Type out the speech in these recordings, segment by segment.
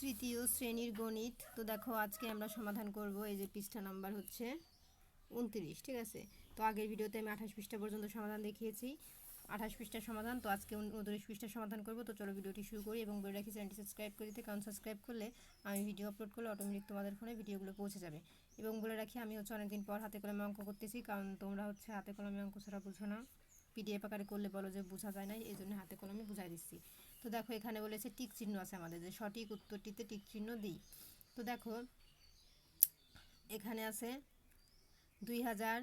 তৃতীয় শ্রেণির গণিত। তো দেখো, আজকে আমরা সমাধান করব। এই যে পৃষ্ঠা নাম্বার হচ্ছে উনত্রিশ, ঠিক আছে? তো আগের ভিডিওতে আমি আঠাশ পৃষ্ঠা পর্যন্ত সমাধান দেখিয়েছি। আঠাশ পৃষ্ঠার সমাধান, তো আজকে উনত্রিশ পৃষ্ঠার সমাধান করব। তো চলো ভিডিওটি শুরু করি এবং বলে রাখি, চ্যানেলটি সাবস্ক্রাইব করে দিতে, কারণ সাবস্ক্রাইব করলে আমি ভিডিও আপলোড করলে অটোমেটিক তোমাদের ফোনে ভিডিওগুলো পৌঁছে যাবে। এবং বলে রাখি, আমি হচ্ছে অনেকদিন পর হাতে কলমে অঙ্ক করতেছি, কারণ তোমরা হচ্ছে হাতে কলমে অঙ্ক ছাড়া বুঝো না। পিডিএফ আকারে করলে বলো যে বোঝা যায় না এই জন্য হাতে কলমে বুঝাই দিচ্ছি। তো দেখো এখানে বলেছে টিক চিহ্ন আছে আমাদের, যে সঠিক উত্তরটিতে টিক চিহ্ন দিই। তো দেখো, এখানে আছে দুই হাজার,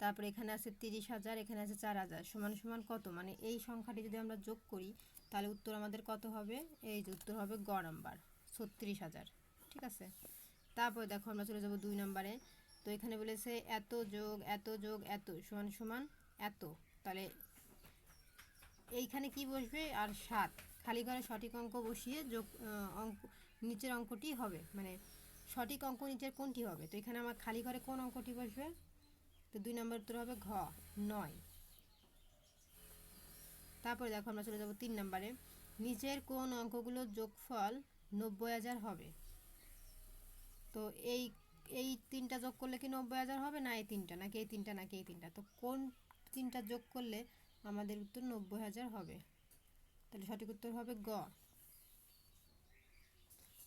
তারপরে এখানে আছে তিরিশ হাজার, এখানে আছে চার হাজার, সমান সমান কত? মানে এই সংখ্যাটি যদি আমরা যোগ করি, তাহলে উত্তর আমাদের কত হবে? এই যে উত্তর হবে গ নাম্বার ছত্রিশ হাজার, ঠিক আছে? তারপরে দেখো আমরা চলে যাব দুই নম্বরে, তো এখানে বলেছে এত যোগ এত যোগ, এত, সমান সমান এত, তাহলে এইখানে কি বসবে আর সাত। খালি ঘরে সঠিক অঙ্ক বসিয়ে যোগ অঙ্ক, নিচের অঙ্কটি হবে। মানে সঠিক অঙ্ক নিচের কোনটি হবে? তো এখানে আমার খালি ঘরে কোন অঙ্কটি বসবে? তো দুই নম্বর উত্তর হবে ঘ, নয়। তারপরে দেখো আমরা চলে যাব তিন নম্বরে। নিচের কোন অঙ্কগুলোর যোগফল নব্বই হাজার হবে? তো এই এই তিনটা যোগ করলে কি নব্বই হাজার হবে? না, এই তিনটা। নাকি এই তিনটা? নাকি এই তিনটা? তো কোন তিনটা যোগ করলে আমাদের উত্তর নব্বই হাজার হবে। তাহলে সঠিক উত্তর হবে গ।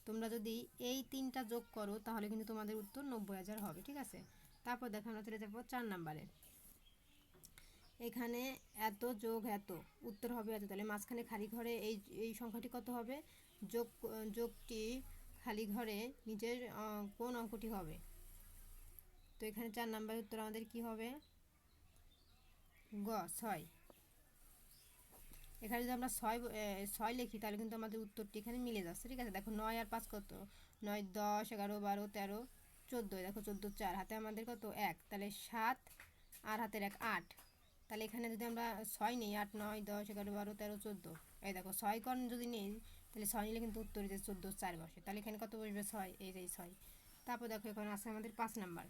তোমরা যদি এই তিনটা যোগ করো, তাহলে কিন্তু তোমাদের উত্তর নব্বই হাজার হবে, ঠিক আছে? তারপর দেখো আমরা চলে যাব চার নাম্বারে। এখানে এত যোগ এত, উত্তর হবে এত। তাহলে মাঝখানে খালি ঘরে এই এই সংখ্যাটি কত হবে? যোগ, যোগটি খালি ঘরে নিজের কোন অঙ্কটি হবে? তো এখানে চার নাম্বারের উত্তর আমাদের কি হবে? গ, ছয়। এখানে যদি আমরা ছয় ছয় লিখি, তাহলে কিন্তু আমাদের উত্তরটি এখানে মিলে যাচ্ছে, ঠিক আছে? দেখো নয় আর পাঁচ কত? নয়, দশ, এগারো, বারো, তেরো, চোদ্দ দেখো চোদ্দ, চার, হাতে আমাদের কত? এক, তাহলে সাত আর হাতের এক আট। তাহলে এখানে যদি আমরা ছয় নিই, আট, নয়, দশ, এগারো, বারো, তেরো, চোদ্দ, এই দেখো ছয় কর্ণ যদি নিই, তাহলে ছয় নিলে কিন্তু উত্তর যে চোদ্দ, চার বসে। তাহলে এখানে কত বসবে? ছয়, এই যে ছয়। তারপর দেখো এখন আছে আমাদের পাঁচ নাম্বার।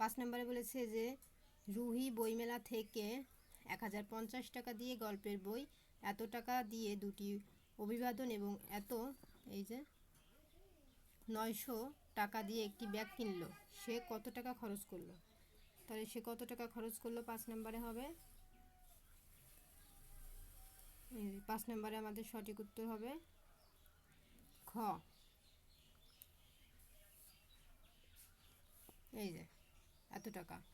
পাঁচ নাম্বারে বলেছে যে রুহি বইমেলা থেকে এক হাজার পঞ্চাশ টাকা দিয়ে গল্পের বই, এত টাকা দিয়ে দুটি অভিবাদন এবং এত, এই যে, নয়শো টাকা দিয়ে একটি ব্যাগ কিনলো। সে কত টাকা খরচ করল? তাহলে সে কত টাকা খরচ করল পাঁচ নম্বরে হবে? পাঁচ নম্বরে আমাদের সঠিক উত্তর হবে খ। এই যে, এত টাকা।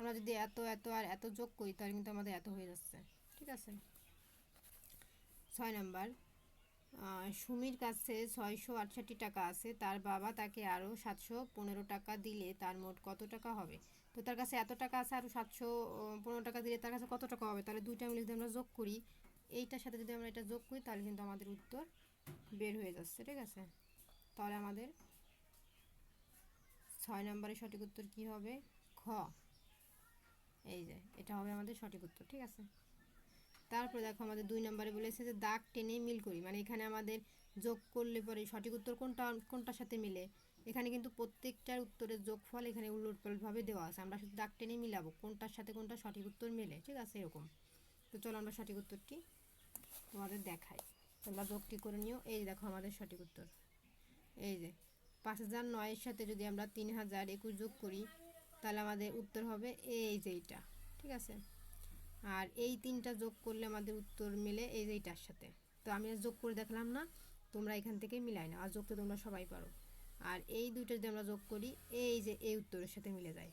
আমরা যদি এত এত আর এত যোগ করি, তাহলে কিন্তু আমাদের এত হয়ে যাচ্ছে। ঠিক আছে? ছয় নাম্বার। সুমির কাছে ছয়শো আটষট্টি টাকা আছে। তার বাবা তাকে আরও সাতশো পনেরো টাকা দিলে তার মোট কত টাকা হবে? তো তার কাছে এত টাকা আছে আরও সাতশো পনেরো টাকা দিলে তার কাছে কত টাকা হবে? তাহলে দুইটা মিলে যদি আমরা যোগ করি, এইটার সাথে যদি আমরা এটা যোগ করি, তাহলে কিন্তু আমাদের উত্তর বের হয়ে যাচ্ছে। ঠিক আছে? তাহলে আমাদের ছয় নম্বরের সঠিক উত্তর কি হবে? খ। এই যে, এটা হবে আমাদের সঠিক উত্তর, ঠিক আছে? তারপরে দেখো আমাদের দুই নম্বরে বলেছে যে দাগ টেনে মিল করি। মানে এখানে আমাদের যোগ করলে পরে সঠিক উত্তর কোনটা, কোনটার সাথে মিলে? এখানে কিন্তু প্রত্যেকটার উত্তরের যোগফল এখানে উলট পালটভাবে দেওয়া আছে। আমরা শুধু দাগ টেনে মিলাবো, কোনটার সাথে কোনটা সঠিক উত্তর মেলে, ঠিক আছে? এরকম। তো চলো আমরা সঠিক উত্তরটি তোমাদের দেখাই। তোমরা যোগটি করে নিও। এই দেখো আমাদের সঠিক উত্তর। এই যে, পাঁচ হাজার নয়ের সাথে যদি আমরা তিন হাজার একুশ যোগ করি তাহলে আমাদের উত্তর হবে এই যে এইটা, ঠিক আছে? আর এই তিনটা যোগ করলে আমাদের উত্তর মিলে এই যে এইটার সাথে। তো আমি আর যোগ করে দেখলাম না, তোমরা এখান থেকে মিলাই না আর যোগ তো তোমরা সবাই পারো। আর এই দুইটা যদি আমরা যোগ করি, এই যে এই উত্তরের সাথে মিলে যায়।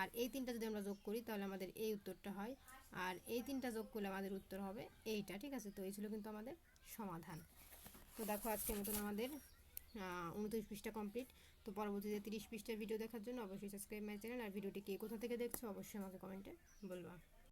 আর এই তিনটা যদি আমরা যোগ করি, তাহলে আমাদের এই উত্তরটা হয়। আর এই তিনটা যোগ করলে আমাদের উত্তর হবে এইটা, ঠিক আছে? তো এই ছিল কিন্তু আমাদের সমাধান। তো দেখো আজকের মতন আমাদের উনত্রিশ পৃষ্ঠা কমপ্লিট তো পরবর্তীতে তিরিশ পৃষ্ঠার ভিডিও দেখার জন্য অবশ্যই সাবস্ক্রাইব মাই চ্যানেল আর ভিডিওটি কে কোথা থেকে দেখছ অবশ্যই আমাকে কমেন্টে বলবা।